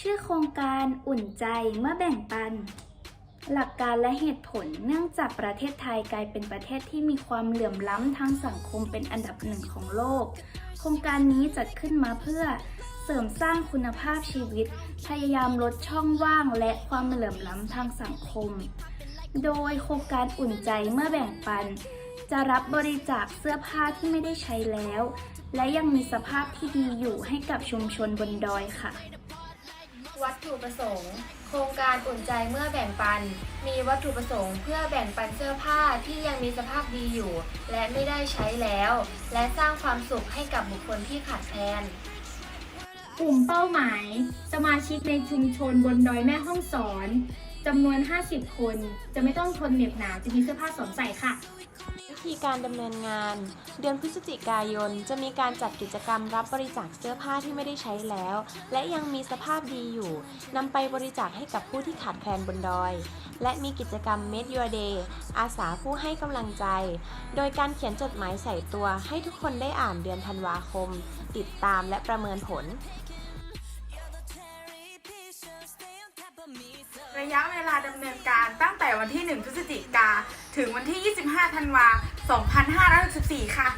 ชื่อโครงการอุ่นใจเมื่อแบ่งปัน หลักการและเหตุผลเนื่องจากประเทศไทยกลายเป็นประเทศที่มีความเหลื่อมล้ำทางสังคมเป็นอันดับหนึ่งของโลก โครงการนี้จัดขึ้นมาเพื่อเสริมสร้างคุณภาพชีวิต พยายามลดช่องว่างและความเหลื่อมล้ำทางสังคม โดยโครงการอุ่นใจเมื่อแบ่งปัน จะรับบริจาคเสื้อผ้าที่ไม่ได้ใช้แล้ว และยังมีสภาพที่ดีอยู่ให้กับชุมชนบนดอยค่ะ วัตถุประสงค์ โครงการอุ่นใจเมื่อแบ่งปัน มีวัตถุประสงค์เพื่อแบ่งปันเสื้อผ้าที่ยังมีสภาพดีอยู่ และไม่ได้ใช้แล้ว และสร้างความสุขให้กับบุคคลที่ขาดแคลนกลุ่มเป้าหมาย สมาชิกในชุมชนบนดอยแม่ห้องสอน จำนวน 50 คน จะไม่ต้องทนเหน็บหนาวจะมีเสื้อผ้าสวมใส่ค่ะ วิธีการดำเนินงาน เดือนพฤศจิกายนจะมีการจัดกิจกรรมรับบริจาคเสื้อผ้าที่ไม่ได้ใช้แล้ว และยังมีสภาพดีอยู่นำไปบริจาคให้กับผู้ที่ขาดแคลนบนดอย และมีกิจกรรม Made Your Day อาสาผู้ให้กำลังใจ โดยการเขียนจดหมายใส่ตัวให้ทุกคนได้อ่านเดือนธันวาคม ติดตามและประเมินผล ระยะเวลาดำเนินการตั้งแต่วันที่ 1 พฤศจิกา ถึงวันที่ 25 ธันวา2564 ค่ะ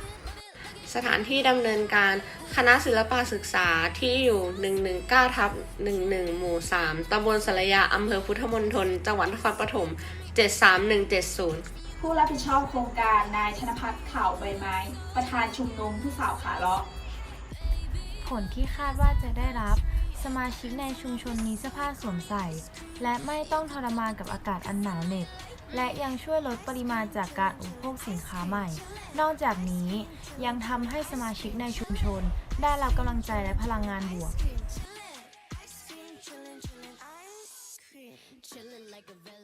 สถานที่ดำเนินการคณะศิลปศึกษาที่อยู่ 119ทับ11 หมู่ 3ตำบลสระยาอำเภอพุทธมณฑลจังหวัดนครปฐม 73170ผู้รับผิดชอบโครงการนายธนพัฒน์ข่าวใบไม้ ประธานชุมนุมผู้สาวขาเลาะ ผลที่คาดว่าจะได้รับ สมาชิกในชุมชนมีเสื้อผ้าสวมใส่ และไม่ต้องทรมานกับอากาศอันหนาวเหน็บ และยังช่วยลดปริมาณจากการอุปโภคสินค้าใหม่ นอกจากนี้ยังทำให้สมาชิกในชุมชน ได้รับกำลังใจและพลังงานบวก Chillin' like a villain.